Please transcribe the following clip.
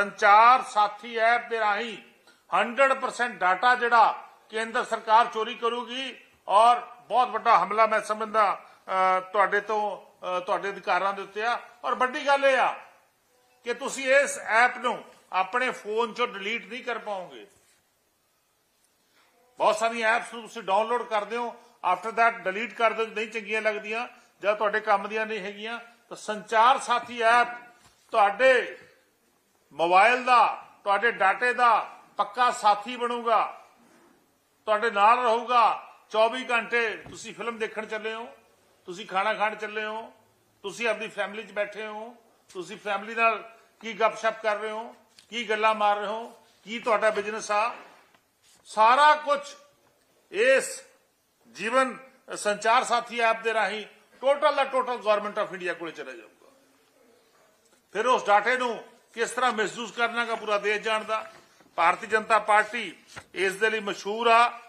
ਸੰਚਾਰ ਸਾਥੀ ਐਪ ਦੇ ਰਾਹੀਂ 100% ਡਾਟਾ ਜਿਹੜਾ ਕੇਂਦਰ ਸਰਕਾਰ ਚੋਰੀ ਕਰੂਗੀ ਔਰ ਬਹੁਤ ਵੱਡਾ ਹਮਲਾ ਮੈਂ ਸਮਝਦਾ ਤੁਹਾਡੇ ਤੋਂ ਤੁਹਾਡੇ ਅਧਿਕਾਰਾਂ ਦੇ ਉੱਤੇ ਆ। ਔਰ ਵੱਡੀ ਗੱਲ ਇਹ ਆ ਕਿ ਤੁਸੀਂ ਇਸ ਐਪ ਨੂੰ ਆਪਣੇ ਫੋਨ 'ਚੋਂ ਡਿਲੀਟ ਨਹੀਂ ਕਰ ਪਾਓਗੇ। ਬਹੁਤ ਸਾਰੀਆਂ ਐਪਸ ਨੂੰ ਤੁਸੀਂ ਡਾਊਨਲੋਡ ਕਰਦੇ ਹੋ ਆਫਟਰ ਦੈਟ ਡਿਲੀਟ ਕਰ ਦਿਓ, ਨਹੀਂ ਚੰਗੀਆਂ ਲੱਗਦੀਆਂ ਜਾਂ ਤੁਹਾਡੇ ਕੰਮ ਦੀਆਂ ਨਹੀਂ ਹੈਗੀਆਂ, ਤਾਂ ਸੰਚਾਰ ਸਾਥੀ ਐਪ ਤੁਹਾਡੇ ਮੋਬਾਈਲ ਦਾ, ਤੁਹਾਡੇ ਡਾਟੇ ਦਾ ਪੱਕਾ ਸਾਥੀ ਬਣੂਗਾ। ਤੁਹਾਡੇ ਨਾਲ ਰਹੂਗਾ। 24 ਘੰਟੇ ਤੁਸੀਂ ਫਿਲਮ ਦੇਖਣ ਚੱਲੇ ਹੋ, ਤੁਸੀਂ ਖਾਣਾ ਖਾਣ ਚੱਲੇ ਹੋ, ਤੁਸੀਂ ਆਪਣੀ ਫੈਮਿਲੀ 'ਚ ਬੈਠੇ ਹੋ, ਤੁਸੀਂ ਫੈਮਿਲੀ ਨਾਲ ਕੀ ਗੱਪਸ਼ਪ ਕਰ ਰਹੇ ਹੋ, ਕੀ ਗੱਲਾਂ ਮਾਰ ਰਹੇ ਹੋ, ਕੀ ਤੁਹਾਡਾ ਬਿਜ਼ਨਸ ਆ। ਸਾਰਾ ਕੁਝ ਇਸ ਜੀਵਨ ਸੰਚਾਰ ਸਾਥੀ ਐਪ ਦੇ ਰਾਹੀਂ ਟੋਟਲ ਦਾ ਟੋਟਲ ਗਵਰਨਮੈਂਟ ਆਫ ਇੰਡੀਆ ਕੋਲ ਚਲਾ ਜਾਊਗਾ। ਫਿਰ ਉਸ ਡਾਟੇ ਨੂੰ ਕਿਸ ਤਰ੍ਹਾਂ ਮਹਿਸੂਸ ਕਰਨਾ ਦਾ ਪੂਰਾ ਦੇਸ਼ ਜਾਣਦਾ? ਭਾਰਤੀ ਜਨਤਾ ਪਾਰਟੀ ਇਸ ਦੇ ਲਈ ਮਸ਼ਹੂਰ ਆ।